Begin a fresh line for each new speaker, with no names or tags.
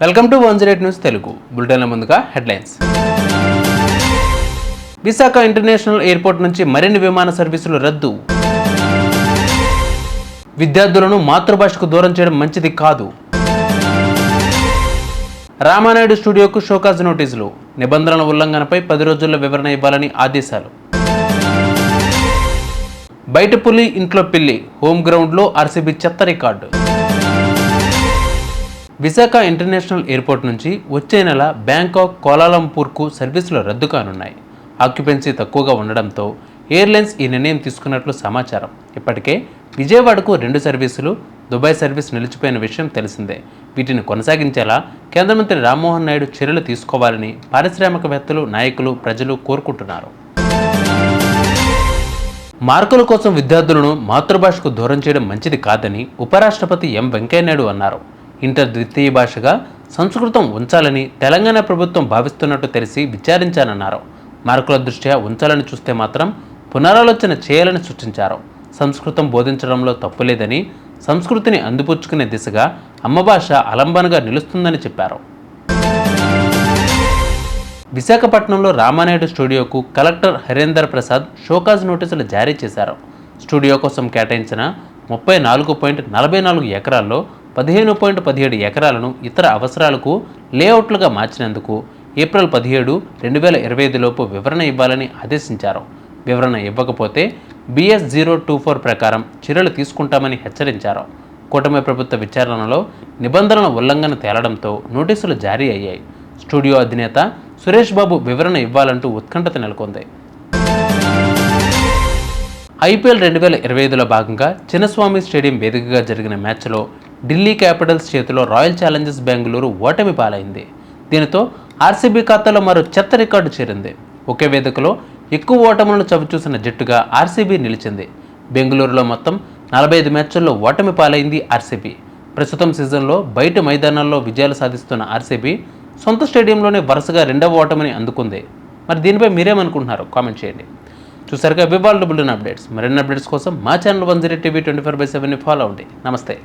Welcome to one zero news Telugu. బులెటిన్ల ముందుగా headlines. Visakha international airport నుంచి మరిన్ని విమాన సర్వీసులు రద్దు. విద్యార్థులను మాతృభాషకు దూరం చేయడం మంచిది కాదు. రామానాయుడు స్టూడియోకు షోకాజ్ నోటీసులు. నిబంధనల ఉల్లంఘనపై పది రోజుల్లో వివరణ ఇవ్వాలని ఆదేశాలు. బయట పులి ఇంట్లో పిల్లి. హోమ్ గ్రౌండ్లో ఆర్సీబీ చెత్త రికార్డు. విశాఖ ఇంటర్నేషనల్ ఎయిర్పోర్ట్ నుంచి వచ్చే నెల బ్యాంకాక్ కోలాలంపూర్కు సర్వీసులు రద్దు కానున్నాయి. ఆక్యుపెన్సీ తక్కువగా ఉండడంతో ఎయిర్లైన్స్ ఈ నిర్ణయం తీసుకున్నట్లు సమాచారం. ఇప్పటికే విజయవాడకు రెండు సర్వీసులు దుబాయ్ సర్వీస్ నిలిచిపోయిన విషయం తెలిసిందే. వీటిని కొనసాగించేలా కేంద్ర మంత్రి రామ్మోహన్ నాయుడు చర్యలు తీసుకోవాలని పారిశ్రామికవేత్తలు నాయకులు ప్రజలు కోరుకుంటున్నారు. మార్కుల కోసం విద్యార్థులను మాతృభాషకు దూరం చేయడం మంచిది కాదని ఉపరాష్ట్రపతి ఎం వెంకయ్యనాయుడు అన్నారు. ఇంటర్ ద్వితీయ భాషగా సంస్కృతం ఉంచాలని తెలంగాణ ప్రభుత్వం భావిస్తున్నట్టు తెలిసి విచారించానన్నారు. మార్కుల దృష్ట్యా ఉంచాలని చూస్తే మాత్రం పునరాలోచన చేయాలని సూచించారు. సంస్కృతం బోధించడంలో తప్పులేదని సంస్కృతిని అందిపుచ్చుకునే దిశగా అమ్మ భాష అలంబనగా నిలుస్తుందని చెప్పారు. విశాఖపట్నంలో Ramanaidu స్టూడియోకు collector Harendar Prasad show cause నోటీసులు జారీ చేశారు. స్టూడియో కోసం కేటాయించిన ముప్పై నాలుగు పాయింట్ నలభై నాలుగు ఎకరాల్లో పదిహేను పాయింట్ పదిహేడు ఎకరాలను ఇతర అవసరాలకు లేఅవుట్లుగా మార్చినందుకు ఏప్రిల్ పదిహేడు రెండు వేల ఇరవై ఐదులోపు వివరణ ఇవ్వాలని ఆదేశించారు. వివరణ ఇవ్వకపోతే బిఎస్ జీరో టూ ఫోర్ ప్రకారం చర్యలు తీసుకుంటామని హెచ్చరించారు. కూటమి ప్రభుత్వ విచారణలో నిబంధనల ఉల్లంఘన తేలడంతో నోటీసులు జారీ అయ్యాయి. స్టూడియో అధినేత సురేష్ బాబు వివరణ ఇవ్వాలంటూ ఉత్కంఠత నెలకొంది. ఐపీఎల్ రెండు వేల ఇరవై ఐదులో భాగంగా చిన్నస్వామి స్టేడియం వేదికగా జరిగిన మ్యాచ్లో ఢిల్లీ క్యాపిటల్స్ చేతిలో రాయల్ ఛాలెంజర్స్ బెంగళూరు ఓటమి పాలైంది. దీనితో ఆర్సీబీ ఖాతాలో మరో చెత్త రికార్డు చేరింది. ఒకే వేదికలో ఎక్కువ ఓటములను చవిచూసిన జట్టుగా ఆర్సీబీ నిలిచింది. బెంగళూరులో మొత్తం నలభై ఐదు మ్యాచ్ల్లో ఓటమి పాలైంది ఆర్సీబీ. ప్రస్తుతం సీజన్లో బయట మైదానాల్లో విజయాలు సాధిస్తున్న ఆర్సీబీ సొంత స్టేడియంలోనే వరుసగా రెండవ ఓటమిని అందుకుంది. మరి దీనిపై మీరేమనుకుంటున్నారు కామెంట్ చేయండి. చూసారుగా వివాల్డ్ బుల్లిన అప్డేట్స్. మరిన్ని అప్డేట్స్ కోసం మా channel one zero TV twenty four by సెవెన్ని follow అవ్వండి. నమస్తే.